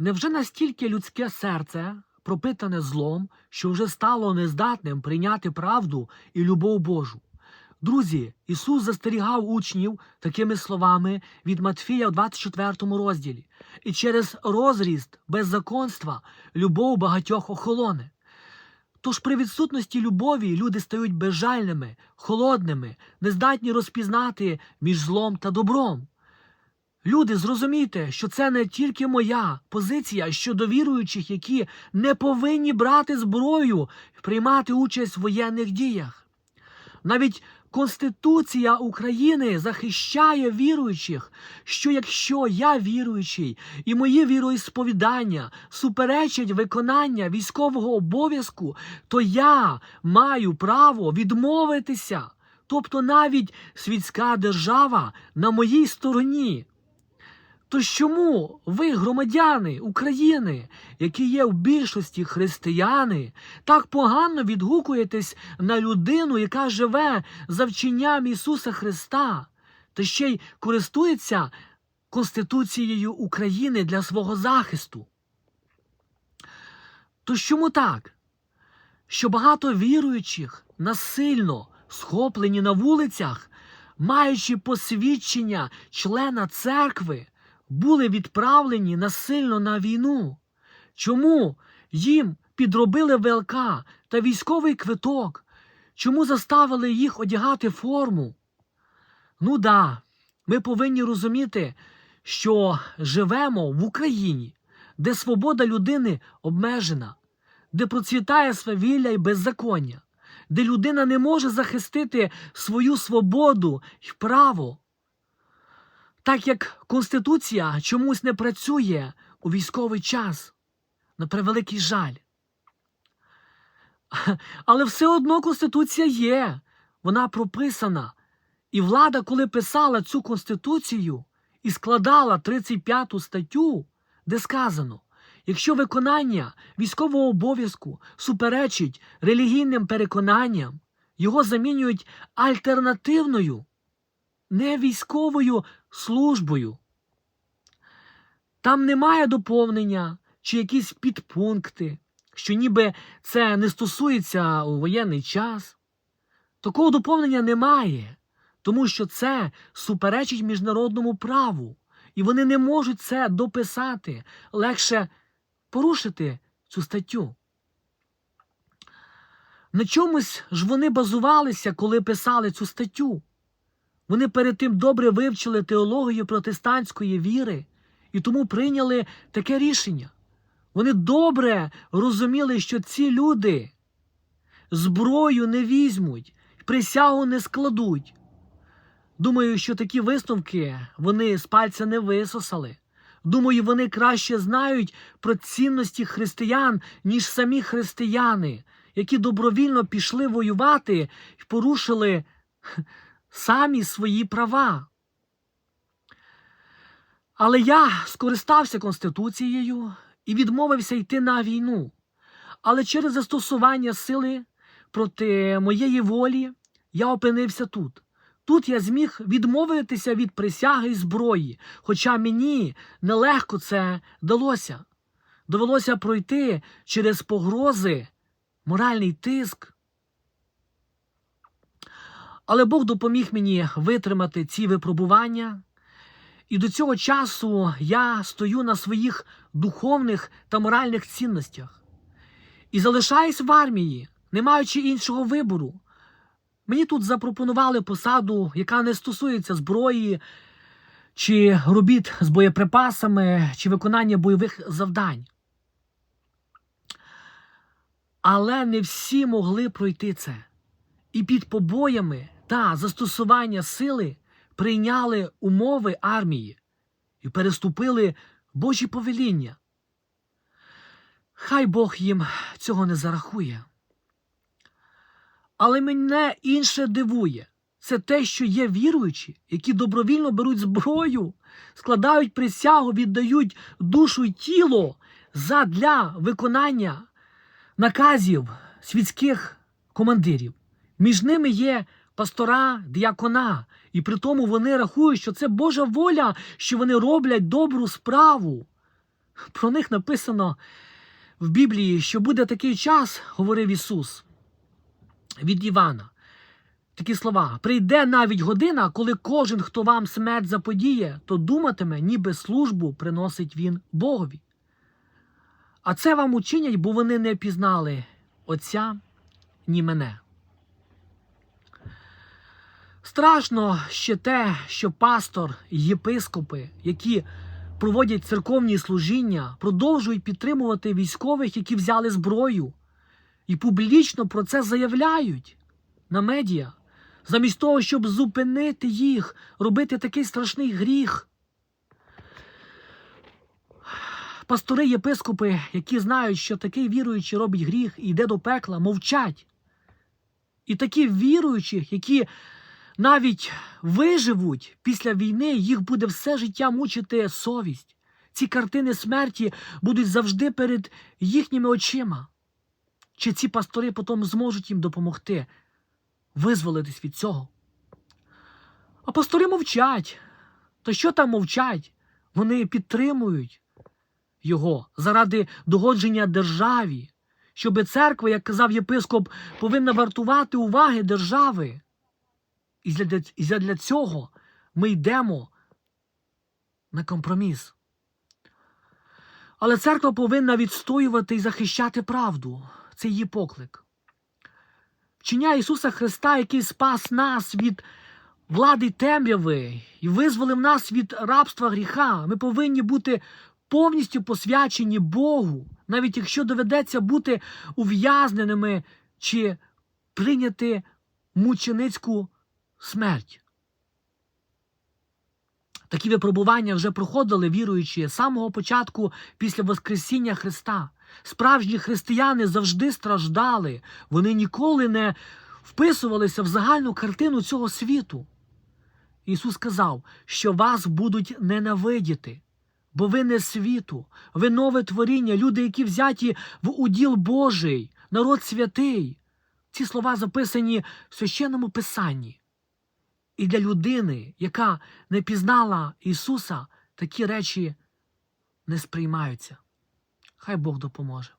Невже настільки людське серце пропитане злом, що вже стало нездатним прийняти правду і любов Божу? Друзі, Ісус застерігав учнів такими словами від Матфія в 24 розділі, і через розріст беззаконства любов багатьох охолоне. Тож при відсутності любові люди стають безжальними, холодними, нездатні розпізнати між злом та добром. Люди, зрозумійте, що це не тільки моя позиція щодо віруючих, які не повинні брати зброю приймати участь в воєнних діях. Навіть Конституція України захищає віруючих, що якщо я віруючий і мої віроісповідання суперечать виконання військового обов'язку, то я маю право відмовитися. Тобто навіть світська держава на моїй стороні. То чому ви, громадяни України, які є в більшості християни, так погано відгукуєтесь на людину, яка живе за вченням Ісуса Христа, та ще й користується Конституцією України для свого захисту? То чому так? Що багато віруючих насильно схоплені на вулицях, маючи посвідчення члена церкви, були відправлені насильно на війну. Чому їм підробили ВЛК та військовий квиток? Чому заставили їх одягати форму? Ну да, ми повинні розуміти, що живемо в Україні, де свобода людини обмежена, де процвітає свавілля і беззаконня, де людина не може захистити свою свободу і право. Так як Конституція чомусь не працює у військовий час, на превеликий жаль. Але все одно Конституція є, вона прописана. І влада, коли писала цю Конституцію і складала 35 статтю, де сказано, якщо виконання військового обов'язку суперечить релігійним переконанням, його замінюють альтернативною, не військовою службою. Там немає доповнення чи якісь підпункти, що ніби це не стосується у воєнний час. Такого доповнення немає, тому що це суперечить міжнародному праву, і вони не можуть це дописати, легше порушити цю статтю. На чомусь ж вони базувалися, коли писали цю статтю. Вони перед тим добре вивчили теологію протестантської віри і тому прийняли таке рішення. Вони добре розуміли, що ці люди зброю не візьмуть, присягу не складуть. Думаю, що такі висновки вони з пальця не висосали. Думаю, вони краще знають про цінності християн, ніж самі християни, які добровільно пішли воювати і порушили самі свої права. Але я скористався Конституцією і відмовився йти на війну. Але через застосування сили проти моєї волі я опинився тут. Тут я зміг відмовитися від присяги і зброї, хоча мені нелегко це далося. Довелося пройти через погрози, моральний тиск. Але Бог допоміг мені витримати ці випробування. І до цього часу я стою на своїх духовних та моральних цінностях. І залишаюсь в армії, не маючи іншого вибору. Мені тут запропонували посаду, яка не стосується зброї, чи робіт з боєприпасами, чи виконання бойових завдань. Але не всі могли пройти це. І під побоями та застосування сили прийняли умови армії і переступили Божі повеління. Хай Бог їм цього не зарахує. Але мене інше дивує це те, що є віруючі, які добровільно беруть зброю, складають присягу, віддають душу й тіло задля виконання наказів світських командирів. Між ними є пастора, діакона, і при тому вони рахують, що це Божа воля, що вони роблять добру справу. Про них написано в Біблії, що буде такий час, говорив Ісус від Івана. Такі слова: прийде навіть година, коли кожен, хто вам смерть заподіє, то думатиме, ніби службу приносить він Богові. А це вам учинять, бо вони не пізнали Отця ні мене. Страшно ще те, що пастор єпископи, які проводять церковні служіння, продовжують підтримувати військових, які взяли зброю, і публічно про це заявляють на медіа, замість того, щоб зупинити їх, робити такий страшний гріх. Пастори єпископи, які знають, що такий віруючий робить гріх і йде до пекла, мовчать. І такі віруючих, які навіть виживуть після війни, їх буде все життя мучити совість. Ці картини смерті будуть завжди перед їхніми очима. Чи ці пастори потім зможуть їм допомогти визволитись від цього? А пастори мовчать. То що там мовчать? Вони підтримують його заради догодження державі, щоб церква, як казав єпископ, повинна вартувати уваги держави. І для, цього ми йдемо на компроміс. Але церква повинна відстоювати і захищати правду. Це її поклик. Вчення Ісуса Христа, який спас нас від влади темряви і визволив нас від рабства гріха. Ми повинні бути повністю посвячені Богу, навіть якщо доведеться бути ув'язненими чи прийняти мученицьку смерть. Такі випробування вже проходили віруючі з самого початку після Воскресіння Христа. Справжні християни завжди страждали, вони ніколи не вписувалися в загальну картину цього світу. Ісус сказав, що вас будуть ненавидіти, бо ви не світу, ви нове творіння, люди, які взяті в уділ Божий, народ святий. Ці слова записані в священному Писанні. І для людини, яка не пізнала Ісуса, такі речі не сприймаються. Хай Бог допоможе.